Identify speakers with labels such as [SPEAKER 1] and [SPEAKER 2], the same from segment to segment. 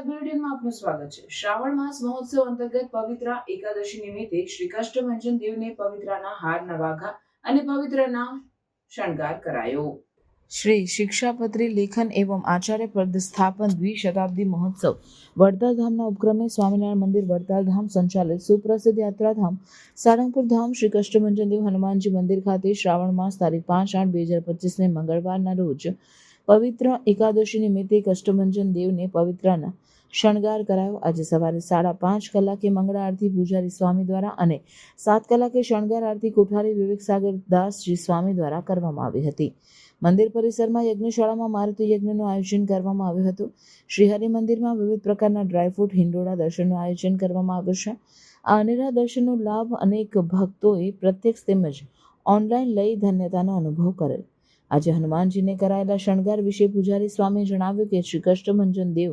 [SPEAKER 1] આપનું સ્વાગત છે. શ્રાવણ માસ મહોત્સવ અંતર્ગત પવિત્ર એકાદશી નિમિત્તે શ્રી કષ્ટભંજન દેવને પવિત્રના હારના વાઘા અને પવિત્રના શણગાર કરાયો. શ્રી શિક્ષાપત્રી લેખન એવં આચાર્ય પદ સ્થાપન દ્વિશતાબ્દી મહોત્સવ. વડતાલધામના ઉપક્રમે સ્વામિનારાયણ મંદિર, વડતાલધામ સંચાલિત સુપ્રસિદ્ધ યાત્રાધામ, સાળંગપુર ધામ શ્રી કષ્ટભંજન દેવ હનુમાનજી મંદિર ખાતે શ્રાવણ માસ તારીખ પાંચ આઠ બે હજાર પચીસને મંગળવારના રોજ પવિત્ર એકાદશી નિમિત્તે કષ્ટભંજન દેવને પવિત્રના શણગાર કરાયો. આજે સવારે સાડા પાંચ કલાકે મંગળા આરતી પૂજારી સ્વામી દ્વારા અને સાત કલાકે શણગાર આરતી કોઠારી વિવેકસાગર દાસજી સ્વામી દ્વારા કરવામાં આવી હતી. મંદિર પરિસરમાં યજ્ઞશાળામાં મારુતિ યજ્ઞનું આયોજન કરવામાં આવ્યું હતું. શ્રીહરિ મંદિરમાં વિવિધ પ્રકારના ડ્રાયફ્રૂટ હિંડોળા દર્શનનું આયોજન કરવામાં આવ્યું છે. આ અનેરા દર્શનનો લાભ અનેક ભક્તોએ પ્રત્યક્ષ તેમજ ઓનલાઈન લઈ ધન્યતાનો અનુભવ કરેલ. આજે હનુમાનજીને કરાયેલા શણગાર વિશે પૂજારી સ્વામીએ જણાવ્યું કે શ્રી કષ્ટભંજન દેવ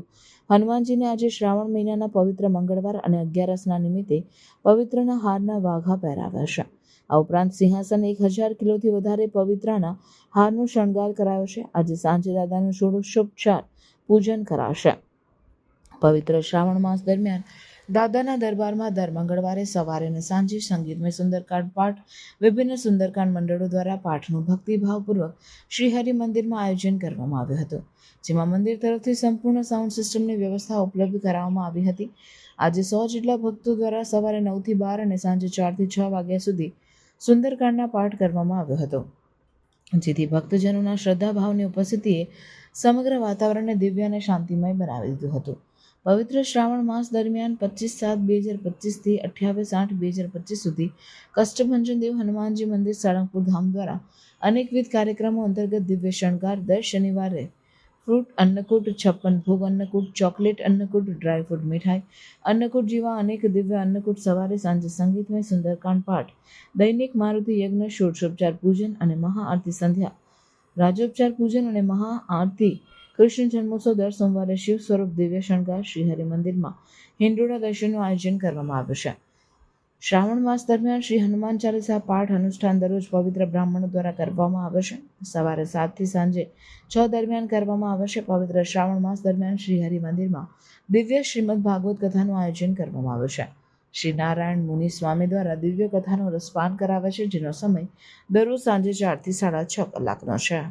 [SPEAKER 1] હનુમાનજીને આજે શ્રાવણ મહિનાના પવિત્ર મંગળવાર અને અગિયારસના નિમિત્તે પવિત્રના હારના વાઘા પહેરાવ્યા છે. આ ઉપરાંત સિંહાસન એક હજાર કિલોથી વધારે પવિત્રના હારનો શણગાર કરાયો છે. આજે સાંજે દાદાનું ષોડશોપચાર પૂજન કરાશે. પવિત્ર શ્રાવણ માસ દરમિયાન દાદાના દરબારમાં દર મંગળવારે સવારે અને સાંજે સંગીતમય સુંદરકાંડ પાઠ, વિભિન્ન સુંદરકાંડ મંડળો દ્વારા પાઠનું ભક્તિભાવપૂર્વક શ્રીહરિ મંદિરમાં આયોજન કરવામાં આવ્યું હતું, જેમાં મંદિર તરફથી સંપૂર્ણ સાઉન્ડ સિસ્ટમની વ્યવસ્થા ઉપલબ્ધ કરાવવામાં આવી હતી. આજે સો જેટલા ભક્તો દ્વારા સવારે નવથી બાર અને સાંજે ચારથી છ વાગ્યા સુધી સુંદરકાંડના પાઠ કરવામાં આવ્યો હતો, જેથી ભક્તજનોના શ્રદ્ધાભાવની ઉપસ્થિતિએ સમગ્ર વાતાવરણને દિવ્ય અને શાંતિમય બનાવી દીધું હતું. પવિત્ર શ્રાવણ માસ દરમિયાન પચીસ સાત બે હજાર પચીસથી અઠ્યાવીસ આઠ બે હજાર પચીસ સુધી કષ્ટભંજન દેવ હનુમાનજી મંદિર સાળંગપુર ધામ દ્વારા અનેકવિધ કાર્યક્રમો અંતર્ગત દિવ્ય શણગાર દર શનિવારે ફ્રૂટ અન્નકૂટ, છપ્પન ભોગ અન્નકૂટ, ચોકલેટ અન્નકૂટ ડ્રાયફ્રૂટ મીઠાઈ, અન્નકૂટ જેવા અનેક દિવ્ય અન્નકૂટ સવારે સાંજે સંગીતમય સુંદરકાંડ પાઠ, દૈનિક મારુતિ યજ્ઞ ષોડશોપચાર પૂજન અને મહાઆરતી સંધ્યા. રાજોપચાર પૂજન અને મહાઆરતી કૃષ્ણ જન્મોત્સવ દર સોમવારે શિવ સ્વરૂપ દિવ્ય શણગાર શ્રીહરિ મંદિરમાં હિંડોળા દર્શનનું આયોજન કરવામાં આવ્યું છે. શ્રાવણ માસ દરમિયાન શ્રી હનુમાન ચાલીસા પાઠ અનુષ્ઠાન દરરોજ પવિત્ર બ્રાહ્મણો દ્વારા કરવામાં આવે છે. સવારે સાતથી સાંજે છ દરમિયાન કરવામાં આવે છે. પવિત્ર શ્રાવણ માસ દરમિયાન શ્રી હરિ મંદિરમાં દિવ્ય શ્રીમદ ભાગવત કથાનું આયોજન કરવામાં આવે છે. શ્રી નારાયણ મુનિ સ્વામી દ્વારા દિવ્ય કથાનું રસપાન કરાવે છે, જેનો સમય દરરોજ સાંજે ચારથી સાડા છ કલાકનો છે.